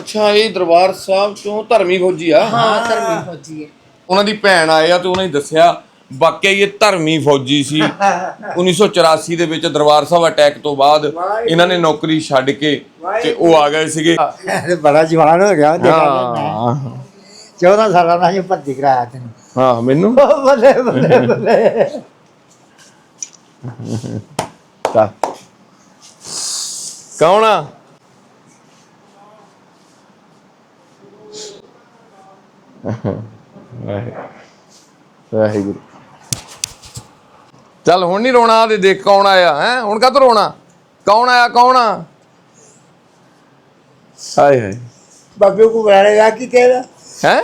ਅੱਛਾ ਇਹ ਦਰਬਾਰ ਸਾਹਿਬ ਚੋਂ ਧਰਮੀ ਫੌਜੀ ਆ? ਹਾਂ ਧਰਮੀ ਫੌਜੀ ਹੈ। ਉਹਨਾਂ ਦੀ ਭੈਣ ਆਏ ਆ ਤੇ ਉਹਨਾਂ ਨੇ ਦੱਸਿਆ ਵਾਕਿਆ ਹੀ ਇਹ ਧਰਮੀ ਫੌਜੀ ਸੀ। 1984 ਦੇ ਵਿੱਚ ਦਰਬਾਰ ਸਾਹਿਬ ਅਟੈਕ ਤੋਂ ਬਾਅਦ ਇਹਨਾਂ ਨੇ ਨੌਕਰੀ ਛੱਡ ਕੇ ਤੇ ਉਹ ਆ ਗਏ ਸੀਗੇ। ਬੜਾ ਜਵਾਨ ਹੋ ਗਿਆ ਹਾਂ। 14 ਸਾਲਾਂ ਦਾ ਹੀ ਭਰਤੀ ਕਰਾਇਆ ਤੈਨੂੰ। ਹਾਂ ਮੈਨੂੰ? ਬੱਲੇ ਬੱਲੇ ਬੱਲੇ। ਚੱਲ ਕੌਣ ਆ? ਵਾਹਿਗੁਰੂ। ਚੱਲ ਹੁਣ ਨਹੀਂ ਰੋਣਾ ਤੇ ਦੇਖ ਕੌਣ ਆਇਆ ਹੈ? ਹੁਣ ਕਾ ਰੋਣਾ? ਕੌਣ ਆਇਆ ਕੌਣ ਆ? ਹਾਏ ਹਾਏ। ਬਾਬੇ ਕੋ ਬੁਲਾਣੇ ਵਿਆਹ ਕੀ ਤੇਰਾ ਹੈ?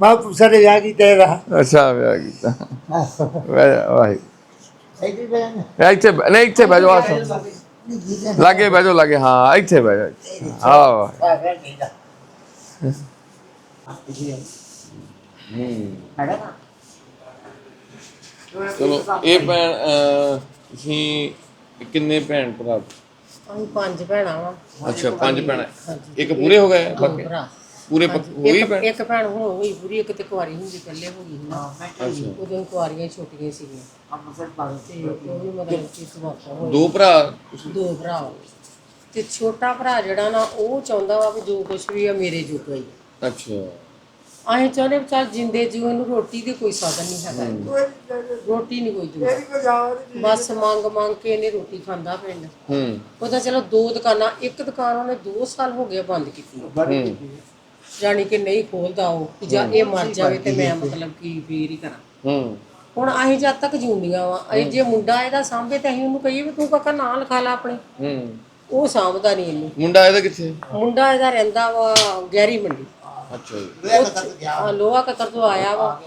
ਮੈਂ ਪੁੱਛਣੇ ਵਿਆਹ ਕੀ ਤੇਰਾ ਅੱਛਾ ਵਿਆਹ ਕੀਤਾ। ਵਾਹਿ- ਵਾਹਿਗੁਰੂ। ਇੱਥੇ ਬਹਿ- ਨਹੀਂ ਇੱਥੇ ਆ। ਲਾਗੇ ਬਹਿ ਜਾਓ ਲਾਗੇ। ਹਾਂ ਇੱਥੇ ਬਹਿ ਜਾਓ। ਹਾਂ ਚਲੋ ਇਹ ਭੈਣ ਅਹ, ਤੁਸੀਂ ਕਿੰਨੇ ਭੈਣ ਭਰਾ? ਅਸੀਂ ਪੰਜ ਭੈਣਾਂ ਵਾ। ਅੱਛਾ ਪੰਜ ਭੈਣਾਂ। ਇੱਕ ਪੂਰੇ ਹੋ ਗਏ ਬਾਕੀ? ਭਰਾ। ਪੂਰੇ ਪੱਕ- ਹੋਈ ਇੱਕ ਭੈਣ? ਇੱਕ ਭੈਣ ਹੁਣ ਹੋਈ ਪੂਰੀ ਇੱਕ ਤੇ ਕੁਆਰੀ ਹੁੰਦੀ ਪਹਿਲੇ ਹੋ ਗਈ ਸੀ। ਨਾ ਅੱਛਾ। ਉਦੋਂ ਕੁਆਰੀਆਂ ਹੀ ਛੋਟੀਆਂ ਸੀਗੀਆਂ। ਤੇ ਉਹ ਵੀ ਮਤਲਬ ਕਿ ਸਮਾਪਤ ਹੋਈ ਦੋ ਭਰਾ ਦੋ ਭਰਾ। ਵਾ। ਤੇ ਛੋਟਾ ਭਰਾ ਜਿਹੜਾ ਨਾ ਉਹ ਚਾਹੁੰਦਾ ਵਾ ਵੀ ਜੋ ਕੁਝ ਵੀ ਆ ਮੇਰੇ ਜੋਗਾ ਹੀ। ਆ। ਅੱਛਾ। ਅਸੀਂ ਚਾਹੁੰਦੇ ਵੀ ਚੱਲ ਜਿੰਦੇ ਜੀਵਨ ਨੂੰ ਰੋਟੀ ਦੇ ਕੋਈ ਸਾਧਨ ਨਹੀਂ ਹੈਗਾ। ਰੋਟੀ ਨਹੀਂ ਕੋਈ ਦਿੰਦਾ ਬਸ ਮੰਗ ਮੰਗ ਕੇ ਇਹਨੇ ਰੋਟੀ ਖਾਂਦਾ ਪਿੰਡ। ਹੂੰ। ਉਹਦਾ ਚਲੋ ਦੋ ਦੁਕਾਨਾਂ ਇੱਕ ਦੁਕਾਨ ਉਹਨੇ 2 ਸਾਲ ਹੋ ਗਏ ਬੰਦ ਕੀਤੀ। ਹੂੰ। ਜਾਣੀ ਕਿ ਨਹੀਂ ਖੋਲਦਾ ਉਹ ਕਿ ਜਾਂ ਇਹ ਮਰ ਜਾਵੇ ਤੇ ਮੈਂ ਮਤਲਬ ਕੀ ਫੇਰ ਹੀ ਕਰਾਂ। ਹੂੰ। ਹੁਣ ਅਸੀਂ ਜਦ ਤੱਕ ਜਿਉਂਦੀਆਂ ਵਾ ਅਸੀਂ ਜੇ ਮੁੰਡਾ ਇਹਦਾ ਸਾਂਭੇ ਤੇ ਅਸੀਂ ਉਹਨੂੰ ਕਹੀਏ ਵੀ ਤੂੰ ਕਾਕਾ ਨਾਂ ਲਿਖਾ ਲਾ ਆਪਣੇ। ਹੂੰ। ਉਹ ਸਾਂਭਦਾ ਨਹੀਂ ਇਹਨੂੰ। ਮੁੰਡਾ ਇਹਦਾ ਕਿੱਥੇ? ਮੁੰਡਾ ਇਹਦਾ ਰਹਿੰਦਾ ਵਾ ਗਹਿਰੀ ਮੰਡੀ। ਅੱਛਾ ਜੀ। ਲੋਹਾ ਕਤਰ ਤੋਂ ਆਇਆ ਵਾ।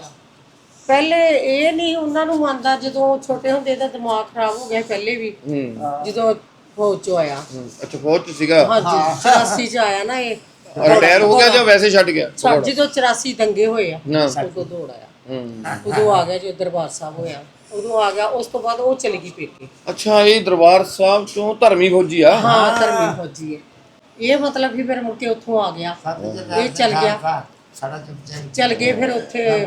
ਪਹਿਲੇ ਇਹ ਨਹੀਂ ਉਹਨਾਂ ਨੂੰ ਮੰਨਦਾ ਜਦੋਂ ਛੋਟੇ ਹੁੰਦੇ ਦਾ ਦਿਮਾਗ ਖਰਾਬ ਹੋ ਗਿਆ ਪਹਿਲੇ ਵੀ। ਹੂੰ। ਜਦੋਂ ਫੌਜ ਚੋਂ ਆਇਆ। ਹੂੰ। ਅੱਛਾ ਫੌਜ ਚ ਸੀਗਾ? ਹਾਂਜੀ 84 ਚ ਆਇਆ ਨਾ ਇਹ। ਰਿਟਾਇਰ ਹੋ ਗਿਆ ਜਾਂ ਵੈਸੇ ਛੱਡ ਗਿਆ? ਜਦੋਂ 84 ਦੰਗੇ ਹੋਏ ਆ ਨਾ। ਉਦੋਂ ਦੌੜ ਆਇਆ। ਹੂੰ। ਉਦੋਂ ਆ ਗਿਆ ਜੋ ਦਰਬਾਰ ਸਾਹਿਬ ਹੋਇਆ। ਉਦੋਂ ਆ ਗਿਆ ਉਸ ਤੋਂ ਬਾਅਦ ਉਹ ਚਲੀ ਗਈ ਪੇਕੇ। ਅੱਛਾ ਇਹ ਦਰਬਾਰ ਸਾਹਿਬ ਚੋਂ ਧਰਮੀ ਫੌਜੀ ਆ? ਹਾਂ ਧਰਮੀ ਫੌਜੀ ਹੈ ਇਹ ਮਤਲਬ ਵੀ ਫਿਰ ਮੁੜ ਕੇ ਉੱਥੋਂ ਆ ਗਿਆ। ਇਹ ਚੱਲ ਗਿਆ। ਸਾਡਾ ਚੱਲ ਗਏ ਫਿਰ ਉੱਥੇ।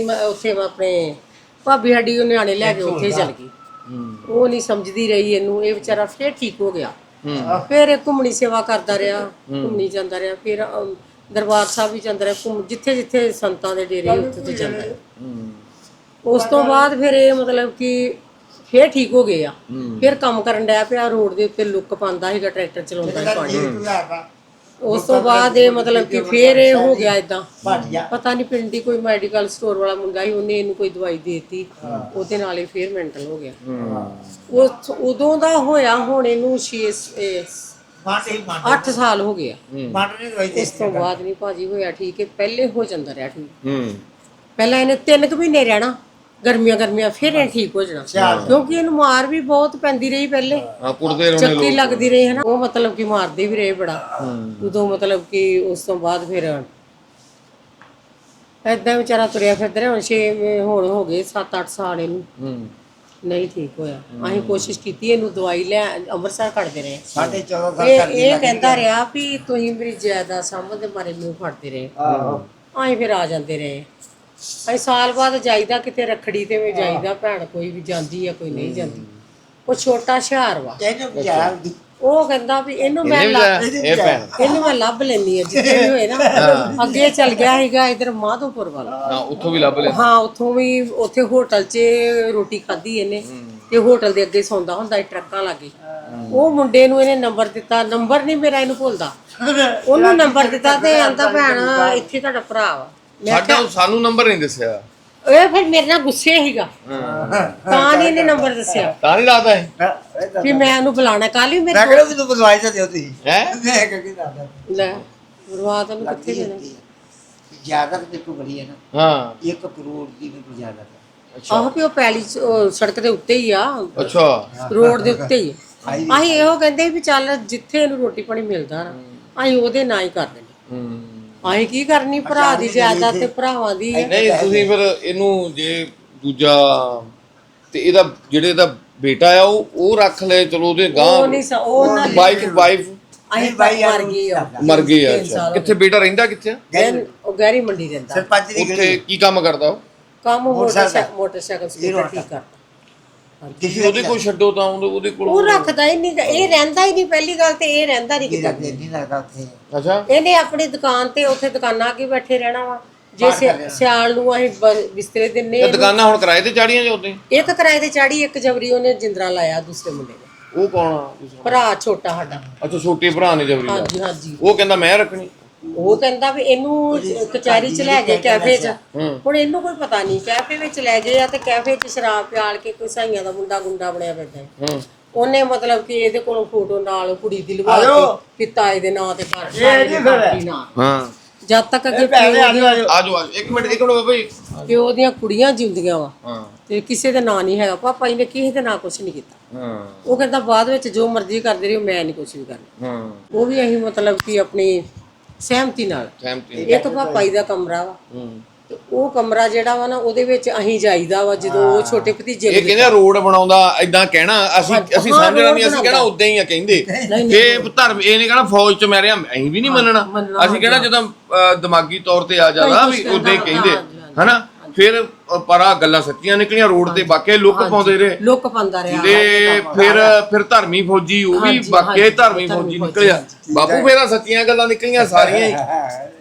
ਮ- ਉੱਥੇ ਆਪਣੇ ਭਾਬੀ ਸਾਡੀ ਉਹ ਨਿਆਣੇ ਲੈ ਕੇ ਉੱਥੇ ਚੱਲ ਗਈ। ਉਹ ਨਹੀਂ ਸਮਝਦੀ ਰਹੀ ਇਹਨੂੰ ਇਹ ਵਿਚਾਰਾ ਫੇਰ ਠੀਕ ਹੋ ਗਿਆ। ਫਿਰ ਇਹ ਘੁੰਮਣੀ ਸੇਵਾ ਕਰਦਾ ਰਿਹਾ ਘੁੰਮਣੀ ਜਾਂਦਾ ਰਿਹਾ ਫਿਰ ਦਰਬਾਰ ਸਾਹਿਬ ਵੀ ਜਾਂਦਾ ਰਿਹਾ ਘੁੰਮ ਜਿੱਥੇ ਜਿੱਥੇ ਸੰਤਾਂ ਦੇ ਡੇਰੇ ਉੱਥੇ ਤੇ ਜਾਂਦਾ ਉਸ ਤੋਂ ਬਾਅਦ ਫਿਰ ਇਹ ਮਤਲਬ ਕਿ ਫੇਰ ਠੀਕ ਹੋ ਗਏ ਆ। ਫਿਰ ਕੰਮ ਕਰਨ ਡਿਆ ਪਿਆ ਰੋਡ ਦੇ ਉੱਤੇ ਲੁੱਕ ਪਾਉਂਦਾ ਸੀਗਾ ਟਰੈਕਟਰ ਚਲਾਉਂਦਾ ਸੀ ਪਾਣੀ ਉਸ ਤੋਂ ਬਾਅਦ ਇਹ ਮਤਲਬ ਕਿ ਫੇਰ ਇਹ ਹੋ ਗਿਆ ਇਦਾਂ ਪਤਾ ਨਹੀਂ ਪਿੰਡ ਦੀ ਕੋਈ ਮੈਡੀਕਲ ਸਟੋਰ ਵਾਲਾ ਮੁੰਡਾ ਸੀ ਉਹਨੇ ਇਹਨੂੰ ਕੋਈ ਦਵਾਈ ਦੇਤੀ। ਉਹਦੇ ਨਾਲ ਹੀ ਫੇਰ ਮੈਂਟਲ ਹੋ ਗਿਆ। ਉਹ ਉਦੋਂ ਦਾ ਹੋਇਆ ਹੁਣ ਇਹਨੂੰ 6 ਮਾਟੇ ਮਾਟੇ 8 ਸਾਲ ਹੋ ਗਏ ਆ। ਮਾਟੇ ਨੇ ਦਵਾਈ ਉਸ ਤੋਂ ਬਾਅਦ ਨਹੀਂ ਭਾਜੀ ਹੋਇਆ ਠੀਕ ਹੈ ਪਹਿਲੇ ਹੋ ਜਾਂਦਾ ਰਿਹਾ ਠੀਕ। ਹੂੰ। ਪਹਿਲਾਂ ਇਹਨੇ 3 ਕੁ ਮਹੀਨੇ ਰਹਿਣਾ। ਗਰਮੀਆਂ ਗਰਮੀਆਂ ਫਿਰ ਇਹ ਠੀਕ ਹੋ ਜਾਣਾ। ਕਿਉਂਕਿ ਇਹਨੂੰ ਮਾਰ ਵੀ ਬਹੁਤ ਪੈਂਦੀ ਰਹੀ ਪਹਿਲੇ। ਆ ਕੁੜਦੇ ਰਹੋਨੇ ਚੱਕੀ ਲੱਗਦੀ ਰਹੀ ਹੈ ਨਾ ਉਹ ਮਤਲਬ ਕਿ ਮਾਰਦੇ ਵੀ ਰਹੇ ਬੜਾ। ਉਦੋਂ ਮਤਲਬ ਕਿ ਉਸ ਤੋਂ ਬਾਅਦ ਫਿਰ ਏਦਾਂ ਵਿਚਾਰਾ ਤੁਰਿਆ ਫਿਰਦਾ ਰਿਹਾ। ਹੁਣ 6 ਹੁਣ ਹੋ ਗਏ 7-8 ਸਾਲ ਇਹਨੂੰ। ਨਹੀਂ ਠੀਕ ਹੋਇਆ। ਅਸੀਂ ਕੋਸ਼ਿਸ਼ ਕੀਤੀ ਇਹਨੂੰ ਦਵਾਈ ਲੈ ਅੰਮ੍ਰਿਤਸਰ ਖੜਦੇ ਰਹੇ। ਸਾਢੇ 14 ਸਾਲ ਇਹ ਇਹ ਕਹਿੰਦਾ ਰਿਹਾ ਵੀ ਤੁਸੀਂ ਮੇਰੀ ਜਾਇਦਾਦ ਦੇ ਬਾਰੇ ਮੈਨੂੰ ਫੜਦੇ ਰਹੇ। ਆਹੋ। ਅਸੀਂ ਫਿਰ ਆ ਜਾਂਦੇ ਰਹੇ। ਅਸੀਂ ਸਾਲ ਬਾਅਦ ਜਾਈਦਾ ਕਿਤੇ ਰੱਖੜੀ ਤੇ ਵੀ ਜਾਈਦਾ ਭੈਣ ਕੋਈ ਵੀ ਜਾਂਦੀ ਆ ਕੋਈ ਨਹੀਂ ਜਾਂਦੀ। ਉਹ ਛੋਟਾ ਹੁਸ਼ਿਆਰ ਵਾ। ਇਹਨੂੰ ਵਿਚਾਰ ਦੀ। ਉਹ ਕਹਿੰਦਾ ਵੀ ਇਹਨੂੰ ਮੈਂ ਇਹਨੇ ਵੀ ਲੱਭ ਜਾਇਆ? ਇਹ ਭੈਣ। ਇਹਨੂੰ ਮੈਂ ਲੱਭ ਲੈਣੀ ਆ ਜਿੱਥੇ ਵੀ ਹੋਏ ਨਾ। ਅੱਗੇ ਚੱਲ ਗਿਆ ਸੀਗਾ ਇਧਰ ਮਾਧੋਪੁਰ ਵੱਲ। ਹਾਂ ਉੱਥੋਂ ਵੀ ਲੱਭ ਲੈ ਹਾਂ ਉੱਥੋਂ ਵੀ ਉੱਥੇ ਹੋਟਲ 'ਚ ਰੋਟੀ ਖਾਧੀ ਇਹਨੇ ਤੇ ਹੋਟਲ ਦੇ ਅੱਗੇ ਸੌਂਦਾ ਹੁੰਦਾ ਸੀ ਟਰੱਕਾਂ ਲਾਗੇ। ਉਹ ਮੁੰਡੇ ਨੂੰ ਇਹਨੇ ਨੰਬਰ ਦਿੱਤਾ। ਨੰਬਰ ਨਹੀਂ ਮੇਰਾ ਇਹਨੂੰ ਭੁੱਲਦਾ। ਉਹਨੂੰ ਨੰਬਰ ਦਿੱਤਾ ਤੇ ਆਂਦਾ ਭੈਣ ਇੱਥੇ ਤੁਹਾਡਾ ਭਰਾ ਵਾ। ਸਾਡਾ ਸਾਨੂੰ ਨੰਬਰ ਨਹੀਂ ਦੱਸਿਆ। ਇਹ ਫਿਰ ਮੇਰੇ ਨਾਲ ਗੁੱਸੇ ਸੀਗਾ। ਤਾਂ ਨਹੀਂ ਇਹਨੇ ਨੰਬਰ ਦੱਸਿਆ। ਤਾਂ ਨਹੀਂ ਲਾਦਾ ਹੈ ਵੀ ਮੈਂ ਉਹਨੂੰ ਬੁਲਾਣਾ ਕੱਲ ਵੀ ਮੇਰੇ ਮੈਂ ਕਿਹੜਾ ਮੈਨੂੰ ਬਦਵਾਈ ਤਾਂ ਦਿਓ ਤੁਸੀਂ। ਹੈ? ਮੈਂ ਕਿਹਾ ਦਾਦਾ ਲੈ ਬਰਬਾਦ ਉਹਨੂੰ ਕਿੱਥੇ ਦੇਣਾ? ਜ਼ਿਆਦਾ ਤੇ ਕੋ ਬੜੀ ਹੈ ਨਾ। ਹਾਂ। 1 ਕਰੋੜ ਦੀ ਵੀ ਜ਼ਿਆਦਾ ਆਹ ਵੀ ਉਹ ਪੈਲੀ ਚ- ਉਹ ਸੜਕ ਦੇ ਉੱਤੇ ਹੀ ਆ। ਅੱਛਾ। ਰੋਡ ਦੇ ਉੱਤੇ ਹੀ ਆ। ਅਸੀਂ ਇਹੋ ਕਹਿੰਦੇ ਵੀ ਚੱਲ ਜਿੱਥੇ ਇਹਨੂੰ ਰੋਟੀ ਪਾਣੀ ਮਿਲਦਾ ਨਾ ਅਸੀਂ ਉਹਦੇ ਨਾਂ ਹੀ ਕਰ ਦੇਣੀ ਹੂੰ। ਅਸੀਂ ਕੀ ਕਰਨੀ ਭਰਾ ਦੀ ਜਾਇਦਾਦ ਤੇ ਭਰਾਵਾਂ ਦੀ ਆ। ਨਹੀਂ ਤੁਸੀਂ ਫਿਰ ਇਹਨੂੰ ਜੇ ਦੂਜਾ ਤੇ ਇਹਦਾ ਜਿਹੜੇ ਇਹਦਾ ਬੇਟਾ ਆ ਉਹ ਉਹ ਰੱਖ ਲੈ ਚਲੋ ਉਹਦੇ ਉਹ ਗਾਂ ਨਹੀਂ ਸ- ਉਹ ਨਾ ਵਾਈਫ ਵਾਈਫ ਅਸੀਂ ਬਾਈ ਮਰ ਗਈ ਆ। ਮਰ ਗਏ ਆ ਅੱਛਾ। ਹੋ ਕਿੱਥੇ ਬੇਟਾ ਰਹਿੰਦਾ ਕਿੱਥੇ? ਆ? ਗਏ। ਉਹ ਗਹਿਰੀ ਮੰਡੀ ਰਹਿੰਦਾ। ਸਰਪੰਚ ਦੀ ਉੱਥੇ ਗਲੀ। ਕੀ ਕੰਮ ਕਰਦਾ ਉਹ? ਕੰਮ ਮੋਟਰਸਾਈਕਲ। ਮੋਟਰਸਾਈਕਲ ਸਕੂਟਰ ਠੀਕ ਕਰਦਾ। ਕਿਸੇ ਉਹਦੇ ਕੋਲ ਛੱਡੋ ਤਾਂ ਉਹਦੇ ਉਹਦੇ ਕੋਲ ਉਹ ਰੱਖਦਾ ਹੀ ਨਹੀਂ ਇਹ ਰਹਿੰਦਾ ਹੀ ਨਹੀਂ ਪਹਿਲੀ ਗੱਲ ਤੇ ਇਹ ਰਹਿੰਦਾ ਨਹੀਂ ਕੀ ਕਿਤੇ। ਨਹੀਂ ਲੱਗਦਾ ਉੱਥੇ। ਅੱਛਾ। ਇਹਨੇ ਆਪਣੀ ਦੁਕਾਨ ਤੇ ਉੱਥੇ ਦੁਕਾਨਾਂ ਅੱਗੇ ਬੈਠੇ ਰਹਿਣਾ ਵਾ। ਜੇ। ਸਿਆਲ ਨੂੰ ਅਸੀਂ ਬਿਸਤਰੇ ਦਿੰਨੇ ਇਹ ਦੁਕਾਨਾਂ ਹੁਣ ਕਿਰਾਏ ਤੇ ਚਾੜੀਆਂ ਜਾਂ ਉੱਤੇ ਇੱਕ ਕਿਰਾਏ ਤੇ ਚਾੜੀ ਇੱਕ ਜਬਰੀ ਉਹਨੇ ਜਿੰਦਰਾ ਲਾਇਆ ਦੂਸਰੇ ਮੁੰਡੇ ਨੇ। ਉਹ ਕੌਣ ਆ? ਭਰਾ ਛੋਟਾ ਸਾਡਾ। ਅੱਛਾ ਛੋਟੇ ਭਰਾ ਨੇ ਜਬਰੀ ਦਾ। ਹਾਂਜੀ ਹਾਂਜੀ। ਉਹ ਕਹਿੰਦਾ ਮੈਂ ਰੱਖਣੀ। ਉਹ ਕਹਿੰਦਾ ਵੀ ਇਹਨੂੰ ਕਚਹਿਰੀ ਚ ਲੈ ਗਏ ਕੈਫੇ ਚ। ਹੁਣ ਇਹਨੂੰ ਕੋਈ ਪਤਾ ਨਹੀਂ ਕੈਫੇ ਵਿੱਚ ਲੈ ਗਏ ਆ ਤੇ ਕੈਫੇ ਚ ਸ਼ਰਾਬ ਪਿਆਲ ਕੇ ਕੋਈ ਸਾਈਆਂ ਦਾ ਮੁੰਡਾ ਗੁੰਡਾ ਬਣਿਆ ਬੈਠਾ ਹੈ। ਉਹਨੇ ਮਤਲਬ ਕਿ ਇਹਦੇ ਕੋਲੋਂ ਫੋਟੋ ਨਾਲ ਕੁੜੀ ਦੀ ਲਵਾ। ਕੇ ਪਿਤਾ ਇਹਦੇ ਨਾਂ ਤੇ ਕਰ। ਹਾਂ। ਜਦ ਤੱਕ ਅੱਗੇ ਆਜੋ ਦੀਆਂ- ਆਜੋ। ਆਜੋ ਆਜੋ। ਇੱਕ ਮਿੰਟ ਇੱਕ ਮਿੰਟ ਬਾਬਾ ਜੀ। ਪਿਓ ਦੀਆਂ ਕੁੜੀਆਂ ਜਿਉਂਦੀਆਂ ਵਾ। ਤੇ ਕਿਸੇ ਦਾ ਨਾਂ ਨਹੀਂ ਹੈਗਾ। ਪਾਪਾ ਜੀ ਨੇ ਕਿਸੇ ਦੇ ਨਾਂ ਕੁਝ ਨਹੀਂ ਕੀਤਾ। ਹਾਂ। ਉਹ ਕਹਿੰਦਾ ਬਾਅਦ ਵਿੱਚ ਜੋ ਮਰਜ਼ੀ ਕਰਦੇ ਰਹੋ ਮੈਂ ਨਹੀਂ ਕੁਝ ਵੀ ਕਰਨਾ। ਹਾਂ। ਉਹ ਵੀ ਅਸੀਂ ਮਤਲਬ ਕਿ ਆਪਣੀ ਸਹਿਮਤੀ ਨਾਲ। ਸਹਿਮਤੀ ਇੱਕ ਪਾਪਾ ਜੀ ਦਾ ਕਮਰਾ ਵਾ। ਹੂੰ। ਤੇ ਉਹ ਕਮਰਾ ਜਿਹੜਾ ਵਾ ਨਾ ਉਹਦੇ ਵਿੱਚ ਅਸੀਂ ਜਾਈਦਾ ਵਾ ਜਦੋਂ ਉਹ ਛੋਟੇ ਭਤੀਜੇ ਇਹ ਕਹਿੰਦੇ ਰੋਡ ਬਣਾਉਂਦਾ ਇਦਾਂ ਕਹਿਣਾ ਅਸੀਂ ਅਸੀਂ ਹਾਂ, ਸਮਝਣਾ ਨਹੀਂ ਅਸੀਂ ਕਹਿਣਾ ਉਦਾਂ ਹੀ ਆ ਕਹਿੰਦੇ। ਇਹ ਧਰਮ ਇਹ ਨਹੀਂ ਕਹਿਣਾ ਫੌਜ ਚ ਮੈਂ ਰਿਹਾ ਅਸੀਂ ਵੀ ਨਹੀਂ ਮੰਨਣਾ। ਮੰਨਣਾ, ਅਸੀਂ ਕਹਿਣਾ ਜਦੋਂ ਅ, ਦਿਮਾਗੀ ਤੌਰ ਤੇ ਆ ਜਾਂਦਾ ਵੀ ਉਦਾਂ ਹੀ ਕਹਿੰਦੇ। ਹਨਾ? ਫਿਰ ਪਰ ਆ ਗੱਲਾਂ ਸੱਚੀਆਂ ਨਿਕਲੀਆਂ ਰੋਡ ਤੇ ਵਾਕਿਆ ਹੀ ਲੁੱਕ ਪਾਉਂਦੇ ਰਹੇ। ਲੁੱਕ ਪਾਉਂਦਾ ਰਿਹਾ। ਤੇ ਫਿਰ ਫਿਰ ਧਰਮੀ ਫੌਜੀ ਉਹ ਵੀ ਹਾਂਜੀ, ਵਾਕਿਆ ਹੀ ਹਾਂਜੀ, ਧਰਮੀ ਧਰਮੀ ਫੌਜੀ ਫੌਜੀ, ਨਿਕਲਿਆ। ਬਾਪੂ ਫੇਰਾ ਸੱਚੀਆਂ ਗੱਲਾਂ ਨਿਕਲੀਆਂ ਸਾਰੀਆਂ ਹੀ।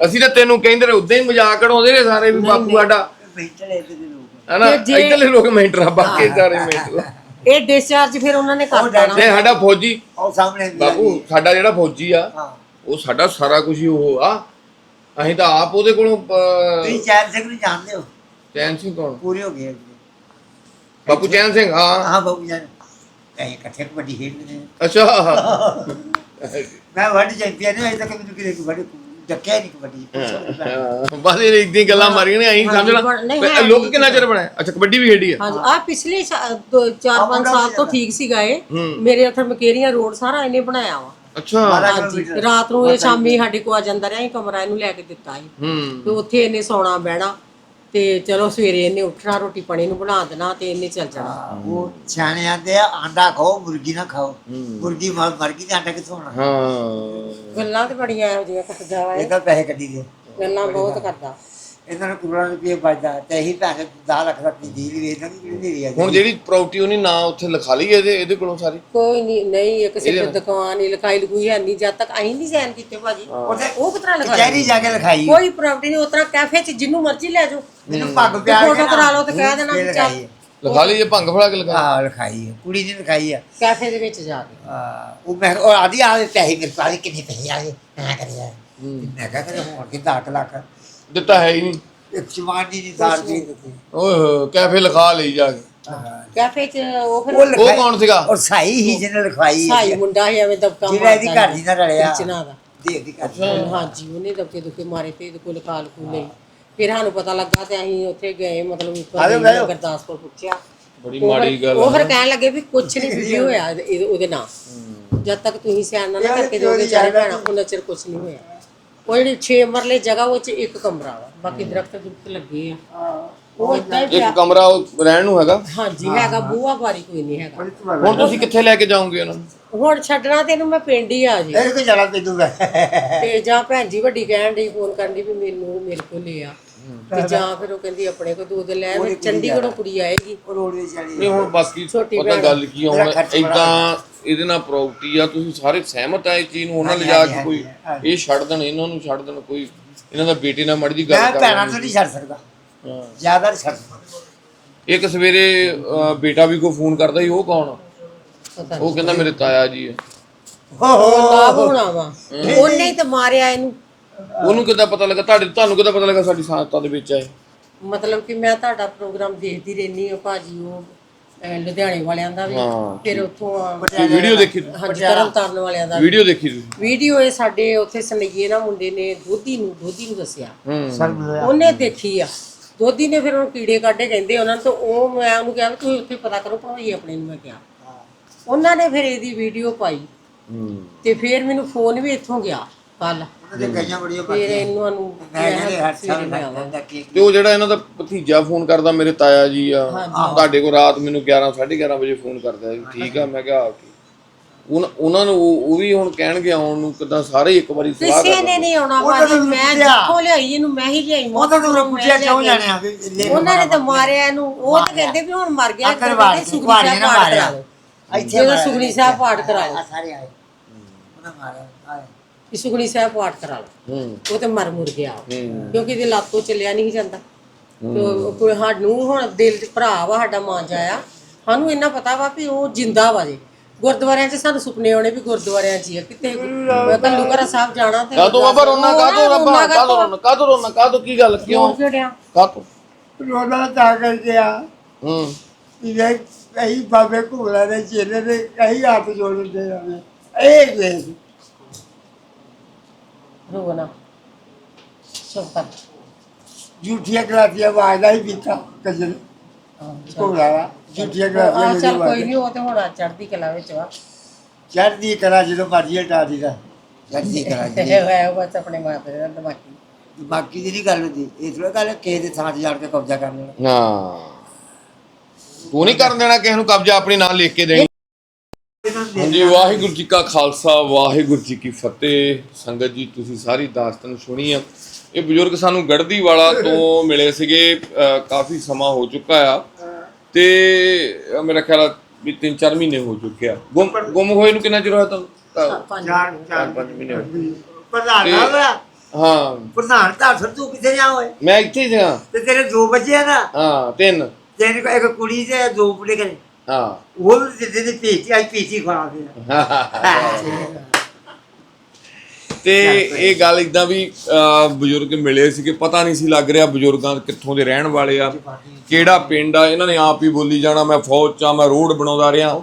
ਅਸੀਂ ਤਾਂ ਤੈਨੂੰ ਕਹਿੰਦੇ ਰਹੇ ਉਦਾਂ ਹੀ ਮਜ਼ਾਕ ਉਡਾਉਂਦੇ ਰਹੇ ਸਾਰੇ ਵੀ ਬਾਪੂ ਸਾਡਾ। ਬੈਠੇ ਤੇ ਲੋਕ। ਹਨਾ ਤੇ ਜੇ- ਇੱਧਰਲੇ ਲੋਕ ਮੈਂਟਰ ਆ ਬਾਕੀ ਸਾਰੇ ਮੈਂਟਰ ਇਹ ਡਿਸਚਾਰਜ ਫਿਰ ਉਹਨਾਂ ਨੇ ਕਰਤਾ ਨਾ ਤੇ ਸਾਡਾ ਫੌਜੀ। ਉਹ ਸਾਹਮਣੇ ਬਾਪੂ ਸਾਡਾ ਜਿਹੜਾ ਫੌਜੀ ਆ ਹਾਂ। ਉਹ ਸਾਡਾ ਸਾਰਾ ਕੁਝ ਹੀ ਉਹ ਆ। ਅਸੀਂ ਤਾਂ ਆਪ ਉਹਦੇ ਕੋਲੋਂ ਅਹ, ਤੁਸੀਂ ਚੈਨ ਸਿੰਘ ਨੂੰ ਜਾਣਦੇ ਹੋ? ਚੈਨ ਸਿੰਘ ਕੌਣ? ਪੂਰੇ ਹੋ ਗਏ ਬਾਪੂ ਚੈਨ ਸਿੰਘ ਹਾਂ। ਹਾਂ ਬਾਬੂ ਜਾਨ ਇਹ ਇਕੱਠੇ ਕਬੱਡੀ ਖੇਡਦੇ ਨੇ ਅੱਛਾ। ਮੈਂ ਵਰਲਡ ਚੈਂਪੀਅਨ ਹਾਂ ਅਜੇ ਤੱਕ ਮੈਨੂੰ ਕਿਤੇ ਕਬੱਡੀ ਡੱਕਿਆ ਨਹੀਂ ਕਬੱਡੀ ਹਾਂ, ਬਸ ਇਹ ਇਦਾਂ ਹੀ ਗੱਲਾਂ ਮਾਰੀਆਂ ਨੇ ਅਸੀਂ ਸਮਝਣਾ ਨਹੀਂ, ਇਹ ਲੋਕ ਕਿੰਨਾ ਚਿਰ ਬਣਾਇਆ ਅੱਛਾ ਕਬੱਡੀ ਵੀ ਖੇਡੀ ਆ। ਹਾਂਜੀ ਆ ਪਿਛਲੇ 4-5 ਸਾਲ ਤੋਂ ਠੀਕ ਸੀਗਾ ਇਹ। ਮੇਰੇ ਉੱਥੇ ਮਕੇਰੀਆਂ ਰੋਡ ਸਾਰਾ ਇਹਨੇ ਬਣਾਇਆ ਵਾ। ਅੱਛਾ। ਬਾਰਾਂ ਹਾਂਜੀ ਕਿਲੋਮੀਟਰ। ਰਾਤ ਨੂੰ ਇਹ ਸ਼ਾਮੀ ਸਾਡੇ ਕੋਲ ਆ ਜਾਂਦਾ ਰਿਹਾ ਅਸੀਂ ਕਮਰਾ ਇਹਨੂੰ ਲੈ ਕੇ ਦਿੱਤਾ ਸੀ। ਹੂੰ। ਤੇ ਉੱਥੇ ਇਹਨੇ ਸੌਣਾ ਬਹਿਣਾ। ਤੇ ਚਲੋ ਸਵੇਰੇ ਇਹਨੇ ਉੱਠਣਾ ਰੋਟੀ ਪਾਣੀ ਨੂੰ ਬਣਾ ਦੇਣਾ ਤੇ ਇਹਨੇ ਚੱਲ ਜਾਣਾ। ਉਹ ਸਿਆਣੇ ਆਂਦੇ ਆ ਆਂਡਾ ਖਾਓ ਮੁਰਗੀ ਨਾ ਖਾਓ। ਮੁਰਗੀ ਮਰ ਮਰ ਗਈ ਤੇ ਆਂਡਾ ਕਿੱਥੋਂ ਆਉਣਾ? ਹਾਂ। ਗੱਲਾਂ ਤੇ ਬੜੀਆਂ ਇਹੋ ਜਿਹੀਆਂ ਕਰਦਾ ਵਾ ਇਹ। ਇਹ ਤਾਂ ਪੈਸੇ ਕੱਢੀ ਦੇ। ਗੱਲਾਂ ਬਹੁਤ ਕਰਦਾ। ਇਹਨਾਂ ਨੂੰ ਕਰੋੜਾਂ ਰੁਪਏ ਬਚਦਾ ਤੇ ਇਹੀ ਪੈਸੇ 10 ਲੱਖ ਦਾ ਜੀਲ ਵੇਚਦਾ ਕਿ ਕਿਹੜੀ ਨਹੀਂ ਹੁਣ ਜਿਹੜੀ ਪ੍ਰਾਪਰਟੀ ਉਹਨੇ ਨਾਂ ਉੱਥੇ ਲਿਖਾ ਲਈ ਇਹਦੇ ਇਹਦੇ ਕੋਲੋਂ ਸਾਰੀ? ਕੋਈ ਨਹੀਂ ਨਹੀਂ ਇੱਕ ਕਿਸੇ ਦੁਕਾਨ ਹੀ ਲਿਖਾਈ ਲਗੂਈ ਹੈ ਨਹੀਂ ਜਦ ਤੱਕ ਅਸੀਂ ਨਹੀਂ ਸਾਈਨ ਕੀਤੇ ਭਾਜੀ ਉਹਦੇ ਉਹ ਕਿਤਨਾ ਲਿਖਾਈ ਕਚਹਿਰੀ ਜਾ ਕੇ ਲਿਖਾਈ। ਕੋਈ ਪ੍ਰਾਪਰਟੀ ਨਹੀਂ ਉਤਰਾ ਕੈਫੇ 'ਚ ਜਿੰਨੂੰ ਮਰਜ਼ੀ ਲੈ ਜਾਓ। ਮੈਨੂੰ ਪੱਗ ਪਿਆ ਫੋਟੋ ਕਰਾ ਲਓ ਤੇ ਕਹਿ ਦੇਣਾ ਵੀ ਚੱਲ। ਲਿਖਾ ਲਈ ਇਹ ਭੰਗ ਫੜਾ ਕੇ ਲਿਖਾ ਹਾਂ? ਲਿਖਾਈ ਹੈ ਕੁੜੀ ਨੇ ਲਿਖਾਈ ਆ ਕੈਫੇ ਦੇ ਵਿੱਚ ਜਾ ਕੇ। ਹਾਂ, ਉਹ ਮੈਂ ਉਹ ਆਦੀ ਆ ਪੈਸੇ ਮੇਰੇ ਕੋਲ ਕਿੰਨੇ ਪੈਸੇ ਆਏ ਮੈਂ ਕਰਿਆ। ਮੈਂ ਕਿਹਾ ਕਿ ਹੁਣ ਕਿ 10 ਲੱਖ? ਦਿੱਤਾ ਹੈ ਹੀ ਨਹੀਂ। ਇੱਕ ਜਵਾਨੀ ਦੀ ਸਾਰ ਦੀ ਓਏ ਹੋਏ ਕੈਫੇ ਲਿਖਾ ਲਈ ਜਾ ਕੇ। ਕੈਫੇ 'ਚ ਉਹ ਫਿਰ ਉਹ ਲਿਖਾਈ ਕੌਣ ਸੀਗਾ? ਉਹ ਸਾਈ ਹੀ ਜਿਹਨੇ ਲਿਖਾਈ ਸਾਈ ਮੁੰਡਾ ਸੀ ਐਵੇਂ ਦਬਕਾ ਜਿਹੜਾ ਇਹਦੀ ਘਰ ਦੀ ਨਾਲ ਰਲਿਆ। ਕਿਚਨਾ ਦਾ। ਦੇਖ ਦੀ ਘਰ ਦੀ ਹਾਂਜੀ ਉਹਨੇ ਦਬਕੇ ਦੁਕੇ ਮਾਰੇ ਤੇ ਇਹਦੇ ਕੋਲ ਕਾਲ ਕੂ ਲਈ। ਫਿਰ ਸਾਨੂੰ ਪਤਾ ਲੱਗਾ ਤੇ ਅਸੀਂ ਉੱਥੇ ਗਏ ਮਤਲਬ ਆਜੋ। ਗੁਰਦਾਸਪੁਰ ਪੁੱਛਿਆ। ਬੜੀ ਉਹ ਫਿਰ- ਮਾੜੀ ਗੱਲ ਉਹ ਫਿਰ ਕਹਿਣ ਲੱਗੇ ਵੀ ਕੁਛ ਨਹੀਂ ਵੀਡੀਓ ਹੋਇਆ ਇਹਦੇ- ਉਹਦੇ ਨਾਲ ਜਦ ਤੱਕ ਤੁਸੀਂ ਸਿਆਣ ਨਾ ਕਰਕੇ ਦੋਗੇ ਨੀ ਚਾਰੇ ਭੈਣਾਂ ਉਹਨਾਂ ਚਿਰ ਕੁਛ ਨਹੀਂ ਹੋਇਆ। ਉਹ ਜਿਹੜੀ 6 ਮਰਲੇ ਜਗ੍ਹਾ ਉਹ ਚ ਇੱਕ ਕਮਰਾ ਵਾ ਬਾਕੀ ਦਰਖਤ ਦੁਖਤ ਲੱਗੇ ਆ। ਉਹ ਹੀ ਪਿਆ ਇੱਕ ਕਮਰਾ ਉਹ ਰਹਿਣ ਨੂੰ ਹੈਗਾ? ਹਾਂਜੀ ਹੈਗਾ ਬੂਹਾ ਬਾਰੀ ਕੋਈ ਨਹੀਂ ਹੈਗਾ। ਹੁਣ ਤੁਸੀਂ ਕਿੱਥੇ ਲੈ ਕੇ ਜਾਓਗੇ ਉਹਨਾਂ ਨੂੰ? ਹੁਣ ਛੱਡਣਾ ਤੇ ਇਹਨੂੰ ਮੈਂ ਪਿੰਡ ਹੀ ਆ ਜੀ। ਇਹ ਕੋਈ ਜਲਾ ਦੇ ਦੂਗਾ ਤੇ ਜਾਂ ਭੈਣ ਜੀ ਵੱਡੀ ਕਹਿਣ ਡਈ ਫੋਨ ਕਰਨ ਦੀ ਵੀ ਮੈਨੂੰ ਮੇਰੇ ਕੋਲ ਲੈ ਆ ਤੇ ਜਾਂ ਫਿਰ ਉਹ ਕਹਿੰਦੀ ਆਪਣੇ ਕੋਲ ਦੋ ਦਿਨ ਲੈ ਆਵੇ ਚੰਡੀਗੜ੍ਹੋਂ ਕੁੜੀ ਆਏਗੀ। ਉਹ ਨਹੀਂ ਹੁਣ ਬਾਕੀ ਛੋਟੀ ਪਤਾ ਭੈਣ। ਗੱਲ ਕੀ ਆ ਹੁਣ ਮੇਰਾ ਖਰਚ ਬੜਾ ਇਦਾਂ ਇਹਦੇ ਨਾਲ ਪ੍ਰਾਪਰਟੀ ਆ ਤੁਸੀਂ ਸਾਰੇ ਸਹਿਮਤ ਆ ਇਸ ਚੀਜ਼ ਨੂੰ ਉਹਨਾਂ ਹਾਂਜੀ, ਲਿਜਾ ਕੇ ਹਾਂਜੀ, ਕੋਈ ਹਾਂਜੀ। ਇਹ ਛੱਡ ਦੇਣ ਇਹਨਾਂ ਨੂੰ ਛੱਡ ਦੇਣ ਕੋਈ ਇਹਨਾਂ ਦਾ ਬੇਟੇ ਨਾਲ ਮੜੀ ਦੀ ਗੱਲ ਮੈਂ ਭੈਣਾਂ ਲੈਣੀ। ਤੋਂ ਨਹੀਂ ਛੱਡ ਸਕਦਾ। ਹਾਂ। ਜ਼ਿਆਦਾ ਨਹੀਂ ਛੱਡ ਸਕਦਾ। ਇੱਕ ਸਵੇਰੇ ਬੇਟਾ ਵੀ ਕੋਈ ਫੋਨ ਕਰਦਾ ਸੀ ਉਹ ਕੌਣ? ਆ? ਪਤਾ ਉਹ ਕਹਿੰਦਾ ਮੇਰੇ ਤਾਇਆ ਜੀ ਆ। ਹੋ ਹੋ ਲਾਭ ਹੋਣਾ ਵਾ। ਉਹਨੇ ਹੀ ਤਾਂ ਮਾਰਿਆ ਇਹਨੂੰ। ਉਹਨੂੰ ਕਿੱਦਾਂ ਪਤਾ ਲੱਗਾ? ਤੁਹਾਡੇ ਤੁਹਾਨੂੰ ਕਿੱਦਾਂ ਪਤਾ ਲੱਗਾ ਸਾਡੀ ਸੰਸਥਾ ਦੇ ਵਿੱਚ ਆਏ? ਮਤਲਬ ਕਿ ਮੈਂ ਤੁਹਾਡਾ ਪ੍ਰੋਗਰਾਮ ਦੇਖਦੀ ਰਹਿੰਦੀ ਹਾਂ ਭਾਜੀ ਉਹ ਅਹ, ਲੁਧਿਆਣੇ ਵਾਲਿਆਂ ਦਾ ਵੀ ਹਾਂ। ਫਿਰ ਉੱਥੋਂ ਆ ਵੀਡੀਓ ਦੇਖੀ ਹਾਂਜੀ ਤਰਨ ਤਾਰਨ ਵਾਲਿਆਂ ਦਾ ਵੀ। ਵੀਡੀਓ ਦੇਖੀ ਤੁਸੀਂ? ਵੀਡੀਓ ਇਹ ਸਾਡੇ ਉੱਥੇ ਸਨਈਏ ਨਾ ਮੁੰਡੇ ਨੇ ਦੋਧੀ ਨੂੰ ਦੋਧੀ ਨੂੰ ਦੱਸਿਆ। ਹੂੰ। ਉਹਨੇ ਦੇਖੀ ਆ। ਦੋਧੀ ਨੇ ਫਿਰ ਉਹਨੂੰ ਕੀੜੇ ਕਾਢੇ ਕਹਿੰਦੇ ਉਹਨਾਂ ਨੂੰ ਤਾਂ ਉਹ ਮੈਂ ਉਹਨੂੰ ਕਿਹਾ ਵੀ ਤੁਸੀਂ ਉੱਥੇ ਪਤਾ ਕਰੋ ਭਾਈ ਆਪਣੇ ਨੂੰ ਮੈਂ ਕਿਹਾ। ਉਹਨਾਂ ਨੇ ਫਿਰ ਇਹਦੀ ਵੀਡੀਓ ਪਾਈ। ਹੂੰ। ਤੇ ਫਿਰ ਮੈਨੂੰ ਫੋਨ ਵੀ ਇੱਥੋਂ ਗਿਆ। ਕੱਲ। ਉਹਦੇ ਗਈਆਂ ਬੜੀਆਂ ਫਿਰ ਬਾਕੀਆਂ ਇਹਨਾਂ ਨੂੰ ਮੈਂ ਜਿਹੜੇ ਸਵੇਰੇ ਕਿ ਤੇ ਉਹ ਜਿਹੜਾ ਇਹਨਾਂ ਦਾ ਭਤੀਜਾ ਫੋਨ ਕਰਦਾ ਮੇਰੇ ਤਾਇਆ ਜੀ ਆ ਤੁਹਾਡੇ ਕੋਲ ਰਾਤ ਮੈਨੂੰ 11 11:30 ਵਜੇ ਫੋਨ ਕਰਦਾ ਸੀ ਠੀਕ ਆ ਮੈਂ ਕਿਹਾ ਆ ਕੇ ਉਹਨਾਂ ਉਹਨਾਂ ਨੂੰ ਉਹ ਉਹ ਵੀ ਹੁਣ ਕਹਿਣਗੇ ਆਉਣ ਨੂੰ ਕਿਦਾਂ ਸਾਰੇ ਇੱਕ ਵਾਰੀ ਸਲਾਹ ਕਿਸੇ ਕਰ ਨੇ ਨਹੀਂ ਆਉਣਾ ਭਾਜੀ ਤਾਂ ਮੈਂ ਪੁੱਛਿਆ। ਜਿੱਥੋਂ ਲਿਆਈ ਇਹਨੂੰ ਮੈਂ ਹੀ ਲਿਆਈ ਉਹ ਤਾਂ ਤੁਹਾਨੂੰ ਮੈਂ ਪੁੱਛਿਆ ਕਿਉਂ ਲਿਆਈ। ਜਾਣੇ ਆ ਵੀ ਲੈ ਉਹਨਾਂ ਨੇ ਤਾਂ ਮਾਰਿਆ ਇਹਨੂੰ ਉਹ ਤਾਂ ਕਹਿੰਦੇ ਵੀ ਹੁਣ ਮਰ ਗਿਆ ਆਖਰ ਵਾਰ ਸੁਖਨੀ ਕੁਆੜੀ ਸਾਹਿਬ ਨਾ ਪਾਠ ਮਾਰਿਆ। ਕਰਾ ਲਓ ਇੱਥੇ ਸੁਖਨੀ ਸਾਹਿਬ ਪਾਠ ਕਰਾ ਲਓ ਆ ਸਾਰੇ ਆਏ। ਉਹਨਾਂ ਮਾਰਿਆ। ਵੀ ਸੁਖਨੀ ਸਾਹਿਬ ਪਾਠ ਕਰਾ ਲਓ। ਹੂੰ। ਉਹ ਤੇ ਮਰ ਮੁਰ ਗਿਆ। ਉਹ। ਹੂੰ। ਕਿਉਂਕਿ ਇਹਦੇ ਲੱਤੋਂ ਚੱਲਿਆ ਨਹੀਂ ਜਾਂਦਾ। ਤੇ ਉਹ ਕੋਈ ਸਾਨੂੰ ਹੁਣ ਦਿਲ ਚ ਭਰਾ ਵਾ ਸਾਡਾ ਮਾਂ ਜਾਇਆ। ਸਾਨੂੰ ਇੰਨਾ ਪਤਾ ਵਾ ਵੀ ਉਹ ਜਿੰਦਾ ਵਾ ਜੇ। ਗੁਰਦੁਆਰਿਆਂ 'ਚ ਸਾਨੂੰ ਸੁਪਨੇ ਆਉਣੇ ਵੀ ਗੁਰਦੁਆਰਿਆਂ 'ਚ ਹੀ ਆ ਕਿਤੇ ਕੱਲੂ ਘਰਾ ਸਾਹਿਬ ਜਾਣਾ ਤੇ ਕਾਤੋਂ ਬਾਬਾ ਰੋਣਾ ਕਾਤੋਂ ਰੱਬਾ ਕਾਤੋਂ ਰੋਣਾ ਕਾਤੋਂ ਰੋਣਾ ਕਾਤੋਂ ਕੀ ਗੱਲ ਕਿਉਂ? ਕਾਤੋਂ ਰੋਣਾ ਤਾਂ ਕਰਕੇ ਆ ਹੂੰ। ਇਹ ਕਈ ਬਾਬੇ ਘੋੜਾ ਦੇ ਚੇਲੇ ਦੇ ਕਈ ਹੱਥ ਜੋੜਦੇ ਆ ਇਹ ਵੇਖ ਰੋਣਾ ਚੁੱਪ ਕਰ ਝੂਠੀਆਂ ਵਾਜਦਾ ਹੀ ਪੀਤਾ ਕਜਲ ਘੋੜਾ ਵਾ ਝੂਠੀਆਂ ਆ ਗਲਾਤੀਆਂ ਚੱਲ ਕੋਈ ਨਹੀਂ ਉਹ ਤੇ ਹੁਣ ਚੜਦੀ ਕਲਾ ਵਿੱਚ ਵਾ। ਚੜਦੀ ਕਰਾ ਜਦੋਂ ਮਰਜ਼ੀ ਹਟਾ ਦੀਦਾ ਚੜਦੀ ਕਰਾ ਜੀ ਇਹ ਹੋਇਆ ਬਸ ਆਪਣੇ ਮਾਪੇ ਦਾ ਦਿਮਾਗੀ। ਬਾਕੀ ਦੀ ਨਹੀਂ ਗੱਲ ਹੁੰਦੀ। ਇਹ ਥੋੜਾ ਗੱਲ ਕਿਸੇ ਦੇ ਥਾਂ 'ਤੇ ਜਾਣ ਕੇ ਕਬਜ਼ਾ ਕਰ ਲੈਣਾ। ਹਾਂ ਤੂੰ ਨਹੀਂ ਕਰਨ ਦੇਣਾ ਕਿਸੇ ਨੂੰ ਕਬਜ਼ਾ ਆਪਣੀ ਨਾਂ ਲਿਖ ਕੇ ਦੇਣੀ। ਹਾਂਜੀ ਵਾਹਿਗੁਰੂ ਜੀ ਕਾ ਖਾਲਸਾ ਵਾਹਿਗੁਰੂ ਜੀ ਕੀ ਫਤਿਹ। ਸੰਗਤ ਜੀ ਤੁਸੀਂ ਸਾਰੀ ਦਾਸਤਾਨ ਸੁਣੀ ਆ। ਇਹ ਬਜ਼ੁਰਗ ਸਾਨੂੰ ਗੜਦੀ ਵਾਲਾ ਤੋਂ ਮਿਲੇ ਸੀਗੇ ਕਾਫੀ ਸਮਾਂ ਹੋ ਚੁੱਕਾ ਆ। ਤੇ ਮੇਰਾ ਖਿਆਲ ਆ ਵੀ 3-4 ਮਹੀਨੇ ਹੋ ਚੁੱਕੇ ਆ। ਗੁੰਮ ਗੁੰਮ ਹੋਏ ਨੂੰ ਕਿੰਨਾ ਚਿਰ ਹੋਇਆ ਤੁਹਾਨੂੰ? ਚਾਰ ਚਾਰ ਪੰਜ ਮਹੀਨੇ ਹੋਏ ਪ੍ਰਧਾਨ ਨਾਲ ਹਾਂ। ਪ੍ਰਧਾਨ ਤਾਂ ਫਿਰ ਤੂੰ ਕਿੱਥੇ ਜਾ ਓਏ? ਮੈਂ ਇੱਥੇ ਤੇ ਤੇਰੇ ਦੋ ਬੱਚੇ ਆ ਨਾ? ਹਾਂ ਤਿੰਨ। ਤੇਰੇ ਇੱਕ ਕੁੜੀ ਤੇ ਦੋ ਮੁੰਡੇ ਕਰੇ ਹਾਂ। ਉਹ ਜਿੱਦੇ ਦੀ ਪੀਤੀ ਅੱਜ ਪੀਤੀ ਖਵਾ ਦੇ ਤੇ ਇਹ ਗੱਲ ਇਦਾਂ ਵੀ ਅਹ, ਬਜ਼ੁਰਗ ਮਿਲੇ ਸੀਗੇ ਪਤਾ ਨਹੀਂ ਸੀ ਲੱਗ ਰਿਹਾ ਬਜ਼ੁਰਗਾਂ ਕਿੱਥੋਂ ਦੇ ਰਹਿਣ ਵਾਲੇ ਆ ਕਿਹੜਾ ਪਿੰਡ ਆ ਇਹਨਾਂ ਨੇ ਆਪ ਹੀ ਬੋਲੀ ਜਾਣਾ ਮੈਂ ਫੌਜ ਚ ਆ ਮੈਂ ਰੋਡ ਬਣਾਉਂਦਾ ਰਿਹਾ।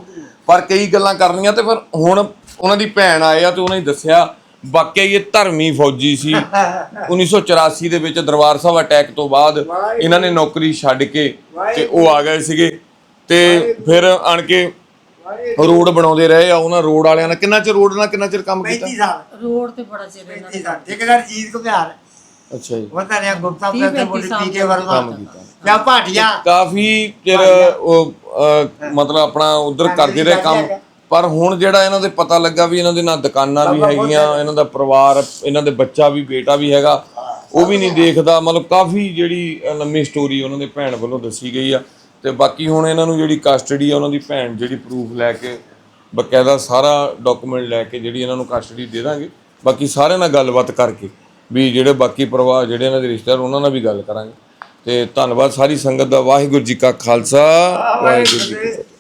ਪਰ ਕਈ ਗੱਲਾਂ ਕਰਨੀਆਂ ਤੇ ਫਿਰ ਹੁਣ ਉਹਨਾਂ ਦੀ ਭੈਣ ਆਏ ਆ ਤੇ ਉਹਨਾਂ ਨੇ ਦੱਸਿਆ ਵਾਕਿਆ ਹੀ ਇਹ ਧਰਮੀ ਫੌਜੀ ਸੀ। 1984 ਦੇ ਵਿੱਚ ਦਰਬਾਰ ਸਾਹਿਬ ਅਟੈਕ ਤੋਂ ਬਾਅਦ ਇਹਨਾਂ ਨੇ ਨੌਕਰੀ ਛੱਡ ਕੇ ਤੇ ਉਹ ਆ ਗਏ ਸੀਗੇ। ਤੇ ਫਿਰ ਆਣ ਕੇ ਰੋਡ ਬਣਾਉਂਦੇ ਰਹੇ ਆ ਉਹਨਾਂ ਰੋਡ ਵਾਲਿਆਂ ਨੇ ਕਿੰਨਾ ਚਿਰ ਰੋਡ ਨਾਲ ਕਿੰਨਾ ਚਿਰ ਕੰਮ ਕੀਤਾ? 35 ਸਾਲ। ਰੋਡ ਤੇ ਬੜਾ ਚਿਰ ਇਹਨਾਂ 35 ਸਾਲ। ਠੇਕੇਦਾਰ ਚੀਜ਼ ਕੋ ਪਿਆਰ ਅੱਛਾ ਜੀ। ਉਹਦਾ ਨੇ ਗੁਰਤਾ ਤੀਹ ਪ੍ਰੈਸ ਪੈਂਤੀ ਬੋਲੀ ਪੀਕੇ ਵਰਮਾ ਕੰਮ ਕੀਤਾ। ਜਾਂ ਭਾਟੀਆ। ਕਾਫੀ ਚਿਰ ਮਤਲਬ ਆਪਣਾ ਉਧਰ ਕਰਦੇ ਰਹੇ ਕੰਮ। ਪਰ ਹੁਣ ਜਿਹੜਾ ਇਹਨਾਂ ਦੇ ਪਤਾ ਲੱਗਾ ਵੀ ਇਹਨਾਂ ਦੇ ਨਾਲ ਦੁਕਾਨਾਂ ਵੀ ਹੈਗੀਆਂ ਇਹਨਾਂ ਦਾ ਪਰਿਵਾਰ ਇਹਨਾਂ ਦੇ ਬੱਚਾ ਵੀ ਬੇਟਾ ਵੀ ਹੈਗਾ ਉਹ ਵੀ ਨਹੀਂ ਦੇਖਦਾ। ਮਤਲਬ ਕਾਫੀ ਜਿਹੜੀ ਲੰਮੀ ਸਟੋਰੀ ਉਹਨਾਂ ਦੇ ਭੈਣ ਵੱਲੋਂ ਦੱਸੀ ਗਈ ਆ। ਤੇ ਬਾਕੀ ਹੁਣ ਇਹਨਾਂ ਨੂੰ ਜਿਹੜੀ ਕਸਟਡੀ ਆ ਉਹਨਾਂ ਦੀ ਭੈਣ ਜਿਹੜੀ ਪ੍ਰੂਫ ਲੈ ਕੇ ਬਕਾਇਦਾ ਸਾਰਾ ਡਾਕੂਮੈਂਟ ਲੈ ਕੇ ਜਿਹੜੀ ਇਹਨਾਂ ਨੂੰ ਕਸਟਡੀ ਦੇ ਦਾਂਗੇ। ਬਾਕੀ ਸਾਰਿਆਂ ਨਾਲ ਗੱਲਬਾਤ ਕਰਕੇ ਵੀ ਜਿਹੜੇ ਬਾਕੀ ਪਰਿਵਾਰ ਜਿਹੜੇ ਇਹਨਾਂ ਦੇ ਰਿਸ਼ਤੇਦਾਰ ਉਹਨਾਂ ਨਾਲ ਵੀ ਗੱਲ ਕਰਾਂਗੇ। ਤੇ ਧੰਨਵਾਦ ਸਾਰੀ ਸੰਗਤ ਦਾ। ਵਾਹਿਗੁਰੂ ਜੀ ਕਾ ਖਾਲਸਾ। ਵਾਹਿਗੁਰੂ ਜੀ ਕੀ ਫਤਿਹ।